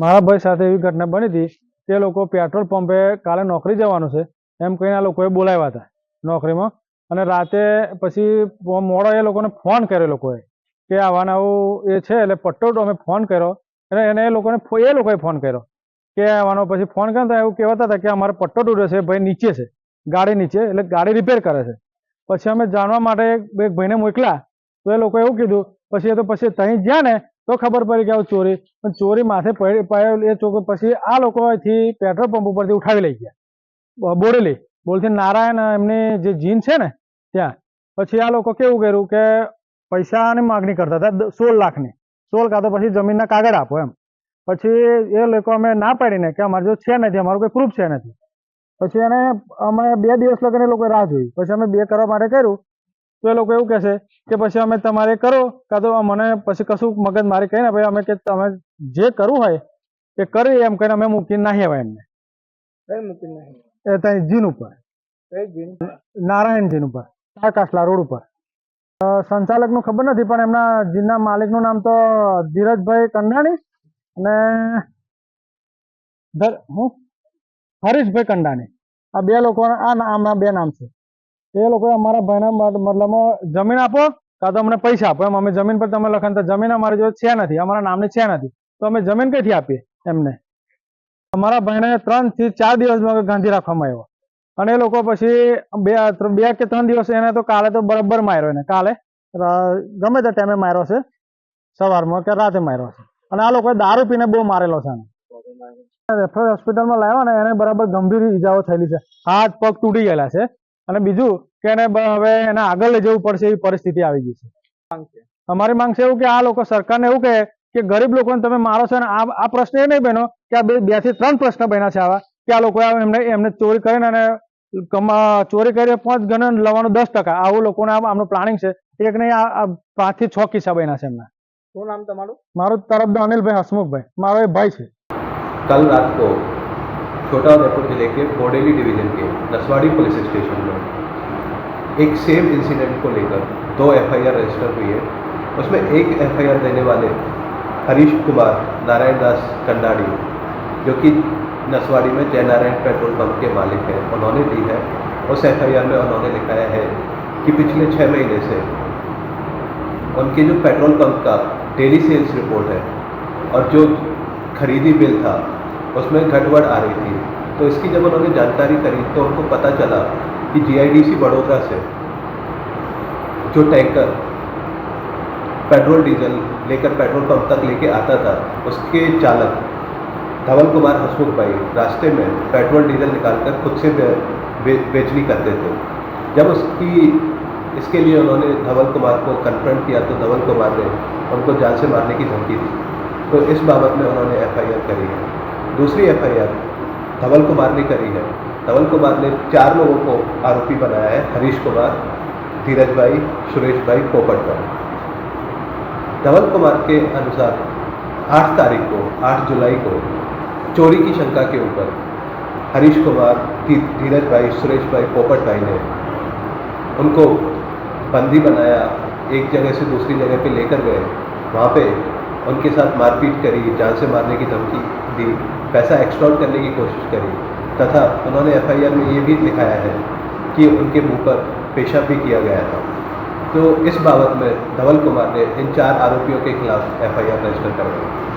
મારા ભાઈ સાથે એવી ઘટના બની હતી, તે લોકો પેટ્રોલ પંપે કાલે નોકરી જવાનું છે, એમ કહીને આ લોકોએ બોલાવ્યા હતા નોકરીમાં. અને રાતે પછી મોડો એ લોકોને ફોન કર્યો લોકોએ, કે આવાના આવું એ છે, એટલે પટ્ટો અમે ફોન કર્યો અને એને એ લોકોને એ લોકોએ ફોન કર્યો, કે આવવાનો પછી ફોન કર્યો એવું કહેવાતા હતા કે અમારે પટ્ટો તૂટ્યો છે, ભાઈ નીચે છે, ગાડી નીચે, એટલે ગાડી રિપેર કરે છે. પછી અમે જાણવા માટે એક ભાઈને મોકલ્યા, તો એ લોકોએ એવું કીધું, પછી એ તો પછી ત્યાં જ્યાં ને તો ખબર પડી કે આવું ચોરી. પણ ચોરી માથે પડેલ એ ચોક પછી આ લોકો અહીંથી પેટ્રોલ પંપ ઉપરથી ઉઠાવી લઈ ગયા. બોરેલી. બોલથી નારાયણ એમની જે જીન છે ને, ત્યાં. પછી આ લોકો કેવું કર્યું કે પૈસાની માગણી કરતા હતા સોળ લાખની. સોળ કાં તો પછી જમીનના કાગળ આપો એમ. પછી એ લોકો અમે ના પાડીને કે અમારે જો છે નથી, અમારું કોઈ પ્રૂફ છે નથી. પછી એને અમે બે દિવસ લગન એ લોકોએ રાહ જોઈ. પછી અમે બે કરવા માટે કર્યું. તો એ લોકો એવું કહેશે કે પછી અમે તમારે કરો કાં તો મને પછી કશું મગજ મારી કહીને ભાઈ અમે કે તમે જે કરવું હોય એ કરી એમ કહીને અમે મૂકીને નાહી આવ્યા એમને. કઈ નહીં એ ત્યાં જીન ઉપર. નારાયણ જીન ઉપર. કાસલા રોડ ઉપર. સંચાલકનું ખબર નથી પણ એમના જીનના માલિકનું નામ તો ધીરજભાઈ કંડાણી અને હું? હરીશભાઈ કંડાણી. આ બે લોકો આ નામના બે નામ છે. એ લોકોએ અમારા ભાઈના મતલબ મતલબમાં જમીન આપો કાં તો અમને પૈસા આપો. એમ અમે જમીન પર તમે લખન તો જમીન અમારી જોડે છે નથી. અમારા નામની છે નથી. તો અમે જમીન કઈથી આપીએ એમને? અમારા ભાઈને ત્રણથી ચાર દિવસમાં ગાંધી રાખવામાં આવ્યો. અને એ લોકો પછી બે બે કે ત્રણ દિવસ એને તો કાલે તો બરાબર માર્યો એને. કાલે? ગમે તે ટાઈમે માર્યો છે સવારમાં કે રાતે માર્યો છે અને આ લોકોએ દારૂ પીને બહુ મારેલો છે રેફરલ હોસ્પિટલમાં લાવ્યા ને એને બરાબર ગંભીર ઈજાઓ થયેલી છે. હાથ પગ તૂટી ગયેલા છે. અને બીજું કે એને હવે એને આગળ લઈ જવું પડશે એવી પરિસ્થિતિ આવી ગઈ છે. અમારી માંગ છે એવું કે આ લોકો સરકારને એવું કહે કે ગરીબ લોકોને તમે મારો છો અને આ પ્રશ્ન એ નહીં બન્યો કે આ બે બેથી ત્રણ પ્રશ્ન બન્યા છે આવા કે આ લોકો એમને એમને ચોરી કરીને અને ચોરી કરીને પાંચ ગણ લવાનું દસ ટકા. આવું લોકોને આમનું પ્લાનિંગ છે. એક નહીં આ પાંચથી છ કિસ્સા બન્યા છે એમના. શું નામ તમારું? મારું તરફ અનિલભાઈ હસમુખભાઈ. મારો એ ભાઈ છે. કલ રાત કો छोटा उदयपुर ज़िले के बोडेली डिवीज़न के नसवाड़ी पुलिस स्टेशन में। एक सेम इंसिडेंट को लेकर दो एफआईआर रजिस्टर हुई है। उसमें एक एफआईआर देने वाले हरीश कुमार नारायण दास कंडाड़ी, जो कि नसवाड़ी में जय नारायण पेट्रोल पंप के मालिक हैं, उन्होंने दी है। उस एफआईआर में उन्होंने लिखाया है कि पिछले छः महीने से उनके जो पेट्रोल पंप का डेली सेल्स रिपोर्ट है और जो खरीदी बिल था उसमें घटबड़ आ रही थी। तो इसकी जब उन्होंने जानकारी करी तो उनको पता चला कि जीआईडीसी बड़ोदरा से जो टैंकर पेट्रोल डीजल लेकर पेट्रोल पंप तक लेके आता था, उसके चालक धवल कुमार हसमुख भाई रास्ते में पेट्रोल डीजल निकालकर खुद से बे- बेचनी करते थे। जब उसकी, इसके लिए उन्होंने धवल कुमार को कन्फ्रंट किया तो धवल कुमार ने उनको जान से मारने की धमकी दी। तो इस बाबत में उन्होंने एफआईआर करी है। दूसरी एफआईआर धवल कुमार ने करी है। धवल कुमार ने चार लोगों को आरोपी बनाया है, हरीश कुमार, धीरज भाई, सुरेश भाई, पोपट भाई। धवल कुमार के अनुसार 8 तारीख को 8 जुलाई को चोरी की शंका के ऊपर हरीश कुमार धीरज भाई, सुरेश भाई, पोपट भाई ने उनको बंदी बनाया, एक जगह से दूसरी जगह पे लेकर गए। वहाँ पे उनके साथ मारपीट करी, जान से मारने की धमकी दी। पैसा एक्सटॉल करने की कोशिश करी। तथा उन्होंने एफआईआर में ये भी दिखाया है कि उनके मुँह पर पेशा भी किया गया था। तो इस बाबत में धवल कुमार ने इन चार आरोपियों के खिलाफ एफआईआर रजिस्टर करवाई